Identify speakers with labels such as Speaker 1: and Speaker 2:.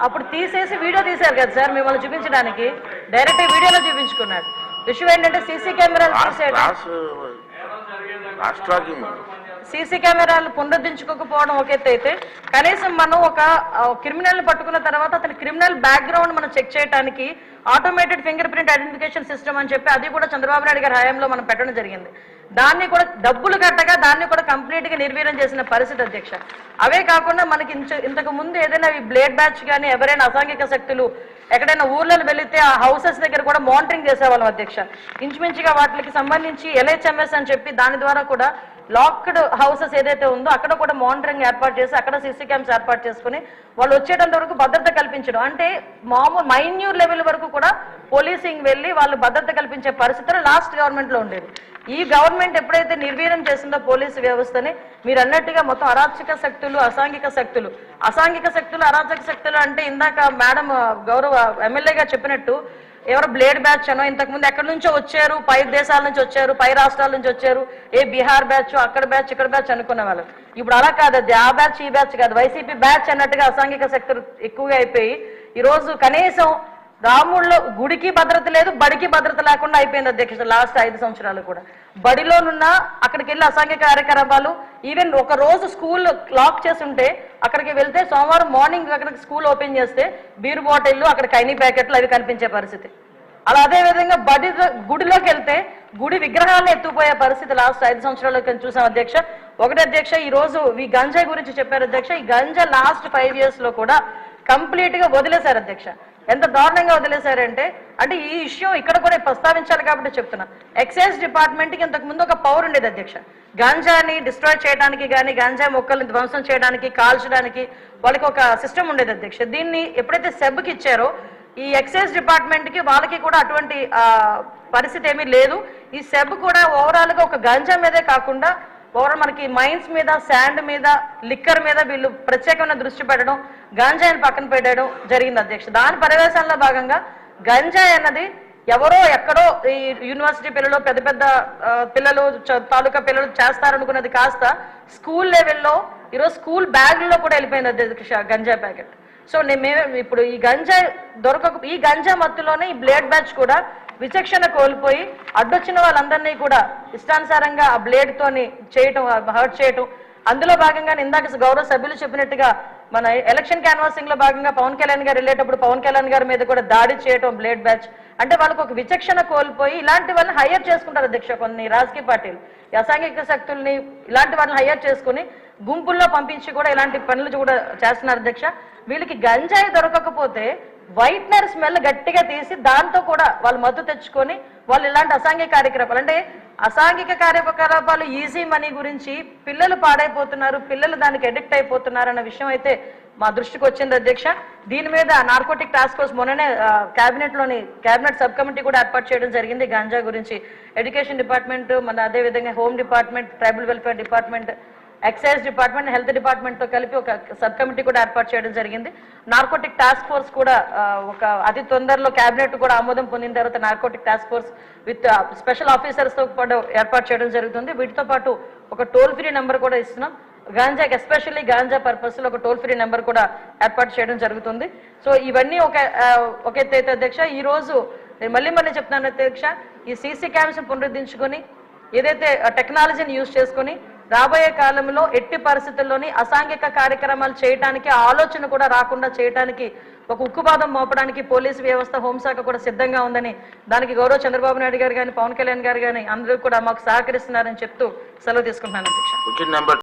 Speaker 1: అప్పుడు తీసేసి వీడియో తీశారు కదా సార్ మిమ్మల్ని చూపించడానికి. డైరెక్ట్ వీడియోలో చూపించుకున్నాడు విషయం ఏంటంటే సీసీ కెమెరాలు
Speaker 2: లాస్ట్ టాకింగ్
Speaker 1: సీసీ కెమెరాలు పునరుద్ధరించుకోకపోవడం ఒక ఎత్తు అయితే కనీసం మనం ఒక క్రిమినల్ పట్టుకున్న తర్వాత అతని క్రిమినల్ బ్యాక్గ్రౌండ్ మనం చెక్ చేయడానికి automated fingerprint identification system అని చెప్పి అది కూడా చంద్రబాబు నాయుడు గారి హయాంలో మనం పెట్టడం జరిగింది. దాన్ని కూడా డబ్బులు కట్టగా దాన్ని కూడా కంప్లీట్గా నిర్వీర్యం చేసిన పరిస్థితి అధ్యక్ష. అవే కాకుండా మనకి ఇంతకు ముందు ఏదైనా ఈ బ్లేడ్ బ్యాచ్ కానీ ఎవరైనా అసాంఘిక శక్తులు ఎక్కడైనా ఊర్లలో వెళితే ఆ హౌసెస్ దగ్గర కూడా మానిటరింగ్ చేసేవాళ్ళం అధ్యక్ష. ఇంచుమించుగా వాటికి సంబంధించి ఎల్హెచ్ఎంఎస్ అని చెప్పి దాని ద్వారా కూడా లాక్డ్ హౌసెస్ ఏదైతే ఉందో అక్కడ కూడా మానిటరింగ్ ఏర్పాటు చేసి అక్కడ సీసీ క్యామ్స్ ఏర్పాటు చేసుకుని వాళ్ళు వచ్చేటంత వరకు భద్రత కల్పించడం. అంటే మామూలు మైన్యూర్ లెవెల్ వరకు కూడా పోలీసింగ్ వెళ్ళి వాళ్ళు భద్రత కల్పించే పరిస్థితులు లాస్ట్ గవర్నమెంట్లో ఉండేది ఈ గవర్నమెంట్ ఎప్పుడైతే నిర్వీర్యం చేసిందో పోలీసు వ్యవస్థని మీరు అన్నట్టుగా మొత్తం అరాచక శక్తులు అసాంఘిక శక్తులు. అసాంఘిక శక్తులు అరాచక శక్తులు అంటే ఇందాక మేడం గౌరవ ఎమ్మెల్యేగా చెప్పినట్టు ఎవరో బ్లేడ్ బ్యాచ్ అనో ఇంతకు ముందు ఎక్కడి నుంచో వచ్చారు? పై దేశాల నుంచి వచ్చారు? పై రాష్ట్రాల నుంచి వచ్చారు? ఏ బీహార్ బ్యాచ్ అక్కడ బ్యాచ్ ఇక్కడ బ్యాచ్ అనుకునే వాళ్ళు. ఇప్పుడు అలా కాదు అది ఆ బ్యాచ్ ఈ బ్యాచ్ కాదు. వైసీపీ బ్యాచ్ అన్నట్టుగా అసాంఘిక శక్తులు ఎక్కువగా అయిపోయి ఈ రోజు కనీసం రాముల్లో గుడికి భద్రత లేదు బడికి భద్రత లేకుండా అయిపోయింది అధ్యక్ష లాస్ట్ ఐదు సంవత్సరాలు కూడా. బడిలోనున్న అక్కడికి వెళ్ళి అసాంఘిక కార్యకలాపాలు ఈవెన్ ఒక రోజు స్కూల్ లాక్ చేసి ఉంటే అక్కడికి వెళ్తే సోమవారం మార్నింగ్ అక్కడికి స్కూల్ ఓపెన్ చేస్తే బీర్ బాటిల్లు అక్కడ కైనీ ప్యాకెట్లు అవి కనిపించే పరిస్థితి. అలా అదేవిధంగా బడి గుడిలోకి వెళ్తే గుడి విగ్రహాలను ఎత్తుకుపోయే పరిస్థితి లాస్ట్ ఐదు సంవత్సరాల్లో చూసాం అధ్యక్ష. ఒకటి అధ్యక్ష ఈ రోజు ఈ గంజాయి గురించి చెప్పారు అధ్యక్ష. ఈ గంజా లాస్ట్ ఫైవ్ ఇయర్స్లో కూడా కంప్లీట్గా వదిలేశారు అధ్యక్ష. ఎంత దారుణంగా వదిలేశారంటే అంటే ఈ విషయం ఇక్కడ కూడా ప్రస్తావించాలి కాబట్టి చెప్తున్నా. ఎక్సైజ్ డిపార్ట్మెంట్కి ఇంతకు ముందు ఒక పవర్ ఉండేది అధ్యక్ష. గాంజాని డిస్ట్రాయ్ చేయడానికి కానీ గాంజా మొక్కల్ని ధ్వంసం చేయడానికి కాల్చడానికి వాళ్ళకి ఒక సిస్టమ్ ఉండేది అధ్యక్ష. దీన్ని ఎప్పుడైతే సెబ్కి ఇచ్చారో ఈ ఎక్సైజ్ డిపార్ట్మెంట్కి వాళ్ళకి కూడా అటువంటి పరిస్థితి ఏమీ లేదు. ఈ సెబ్ కూడా ఓవరాల్గా ఒక గాంజా మీదే కాకుండా ఓవరాల్ మనకి మైన్స్ మీద శాండ్ మీద లిక్కర్ మీద వీళ్ళు ప్రత్యేకమైన దృష్టి పెట్టడం గంజాయిని పక్కన పెట్టడం జరిగింది అధ్యక్ష. దాని పర్యవేశంలో భాగంగా గంజాయి అన్నది ఎవరో ఎక్కడో ఈ యూనివర్సిటీ పిల్లలు పెద్ద పెద్ద పిల్లలు తాలూకా పిల్లలు చేస్తారనుకున్నది కాస్త స్కూల్ లెవెల్లో ఈరోజు స్కూల్ బ్యాగ్లో కూడా వెళ్ళిపోయింది అధ్యక్ష గంజాయి ప్యాకెట్. సో నేను మేము ఇప్పుడు ఈ గంజాయి దొరకక ఈ గంజా మత్తులోనే ఈ బ్లేడ్ బ్యాచ్ కూడా విచక్షణ కోల్పోయి అడ్డొచ్చిన వాళ్ళందరినీ కూడా ఇష్టానుసారంగా ఆ బ్లేడ్ తోని చేయటం హర్ట్ చేయటం. అందులో భాగంగా ఇందాక గౌరవ సభ్యులు చెప్పినట్టుగా మన ఎలక్షన్ క్యాన్వాసింగ్లో భాగంగా పవన్ కళ్యాణ్ గారు వెళ్ళేటప్పుడు పవన్ కళ్యాణ్ గారి మీద కూడా దాడి చేయటం బ్లేడ్ బ్యాచ్. అంటే వాళ్ళకు ఒక విచక్షణ కోల్పోయి ఇలాంటి వాళ్ళని హైయర్ చేసుకుంటారు అధ్యక్ష కొన్ని రాజకీయ పార్టీలు. అసాంఘిక శక్తుల్ని ఇలాంటి వాళ్ళని హైయర్ చేసుకుని గుంపుల్లో పంపించి కూడా ఇలాంటి పనులు కూడా చేస్తున్నారు అధ్యక్ష. వీళ్ళకి గంజాయి దొరకకపోతే వైట్నర్ స్మెల్ గట్టిగా తీసి దాంతో కూడా వాళ్ళు మద్దతు తెచ్చుకొని వాళ్ళు ఇలాంటి అసాంఘిక కార్యకలాపాలు అంటే అసాంఘిక కార్యకలాపాలు ఈజీ మనీ గురించి పిల్లలు పాడైపోతున్నారు పిల్లలు దానికి అడిక్ట్ అయిపోతున్నారు అన్న విషయం అయితే మా దృష్టికి వచ్చింది అధ్యక్ష. దీని మీద నార్కోటిక్ టాస్క్ ఫోర్స్ మొన్ననే కేబినెట్లోని కేబినెట్ సబ్ కమిటీ కూడా ఏర్పాటు చేయడం జరిగింది గాంజా గురించి. ఎడ్యుకేషన్ డిపార్ట్మెంట్ మన అదే విధంగా home department tribal welfare department excise department health డిపార్ట్మెంట్తో కలిపి ఒక సబ్ కమిటీ కూడా ఏర్పాటు చేయడం జరిగింది. నార్కోటిక్ టాస్క్ ఫోర్స్ కూడా ఒక అతి తొందరలో కేబినెట్ కూడా ఆమోదం పొందిన తర్వాత narcotic task force with special ఆఫీసర్స్తో పాటు ఏర్పాటు చేయడం జరుగుతుంది. వీటితో పాటు ఒక టోల్ ఫ్రీ నెంబర్ కూడా ఇస్తున్నాం. గాంజాకి ఎస్పెషల్లీ గాంజా పర్పస్లో ఒక టోల్ ఫ్రీ నెంబర్ కూడా ఏర్పాటు చేయడం జరుగుతుంది. సో ఇవన్నీ ఒక ఒక ఎత్తు అయితే అధ్యక్ష ఈ రోజు నేను మళ్ళీ మళ్ళీ చెప్తున్నాను అధ్యక్ష ఈ సీసీ క్యామ్స్ పునరుద్ధరించుకొని ఏదైతే టెక్నాలజీని యూజ్ చేసుకొని రాబోయే కాలంలో ఎట్టి పరిస్థితుల్లోని అసాంఘిక కార్యక్రమాలు చేయటానికి ఆలోచన కూడా రాకుండా చేయటానికి ఒక ఉక్కుపాదం మోపడానికి పోలీసు వ్యవస్థ హోంశాఖ కూడా సిద్ధంగా ఉందని దానికి గౌరవ చంద్రబాబు నాయుడు గారు కానీ పవన్ కళ్యాణ్ గారు కానీ అందరూ కూడా మాకు సహకరిస్తున్నారని చెప్తూ సెలవు తీసుకుంటున్నాను అధ్యక్ష.